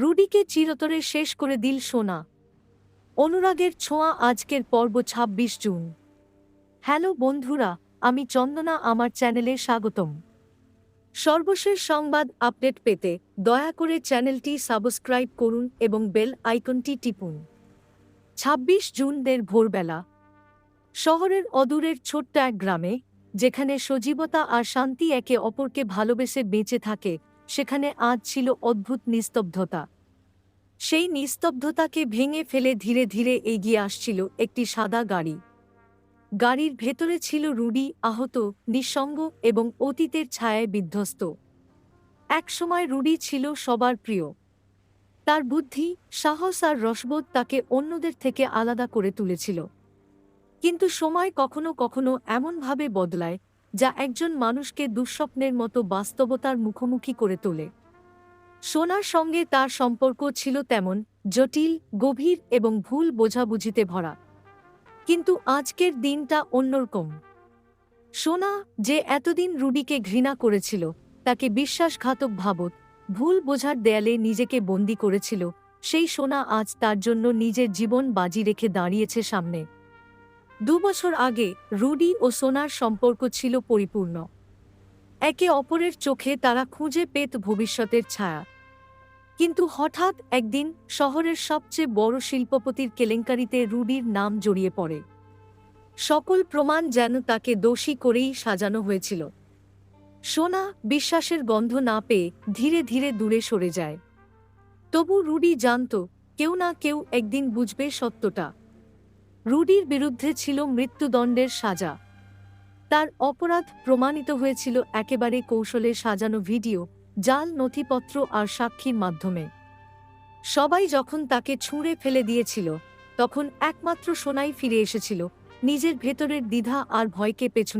রুডিকে চিরতরে শেষ করে দিল সোনা। অনুরাগের ছোঁয়া আজকের পর্ব ২৬ জুন। হ্যালো বন্ধুরা, আমি চন্দনা, আমার চ্যানেলে স্বাগতম। সর্বশেষ সংবাদ আপডেট পেতে দয়া করে চ্যানেলটি সাবস্ক্রাইব করুন এবং বেল আইকনটি টিপুন। ২৬ জুন দের ভোরবেলা, শহরের অদূরের ছোট্ট এক গ্রামে, যেখানে সজীবতা আর শান্তি একে অপরকে ভালোবেসে বেঁচে থাকে সেখানে আজ ছিল অদ্ভুত নিস্তব্ধতা। সেই নিস্তব্ধতাকে ভেঙে ফেলে ধীরে ধীরে এগিয়ে আসছিল একটি সাদা গাড়ি। গাড়ির ভেতরে ছিল রুডি, আহত, নিঃসঙ্গ এবং অতীতের ছায়ায় বিধ্বস্ত। একসময় রুডি ছিল সবার প্রিয়। তার বুদ্ধি, সাহস আর রসবোধ তাকে অন্যদের থেকে আলাদা করে তুলেছিল। কিন্তু সময় কখনো কখনো এমনভাবে বদলায় যা একজন মানুষকে দুঃস্বপ্নের মতো বাস্তবতার মুখোমুখি করে তোলে। সোনার সঙ্গে তার সম্পর্ক ছিল তেমন, জটিল, গভীর এবং ভুল বোঝাবুঝিতে ভরা। কিন্তু আজকের দিনটা অন্যরকম। সোনা যে এতদিন রুডিকে ঘৃণা করেছিল, তাকে বিশ্বাসঘাতক ভাবত, ভুল বোঝার দেয়ালে নিজেকে বন্দি করেছিল, সেই সোনা আজ তার জন্য নিজের জীবন বাজি রেখে দাঁড়িয়েছে সামনে। দুবছর আগে রুডি ও সোনার সম্পর্ক ছিল পরিপূর্ণ। একে অপরের চোখে তারা খুঁজে পেত ভবিষ্যতের ছায়া। কিন্তু হঠাৎ একদিন শহরের সবচেয়ে বড় শিল্পপতির কেলেঙ্কারিতে রুডির নাম জড়িয়ে পড়ে। সকল প্রমাণ যেন তাকে দোষী করেই সাজানো হয়েছিল। সোনা বিশ্বাসের গন্ধ না পেয়ে ধীরে ধীরে দূরে সরে যায়। তবু রুডি জানত, কেউ না কেউ একদিন বুঝবে সত্যটা। রুডির বিরুদ্ধে ছিল মৃত্যুদণ্ডের সাজা। তার অপরাধ প্রমাণিত হয়েছিল একেবারে কৌশলে সাজানো ভিডিও, জাল, নথিপত্র আর সাক্ষীর মাধ্যমে। সবাই যখন তাকে ছুঁড়ে ফেলে দিয়েছিল, তখন একমাত্র সোনাই ফিরে এসেছিল, নিজের ভেতরের দ্বিধা আর ভয়কে পেছনে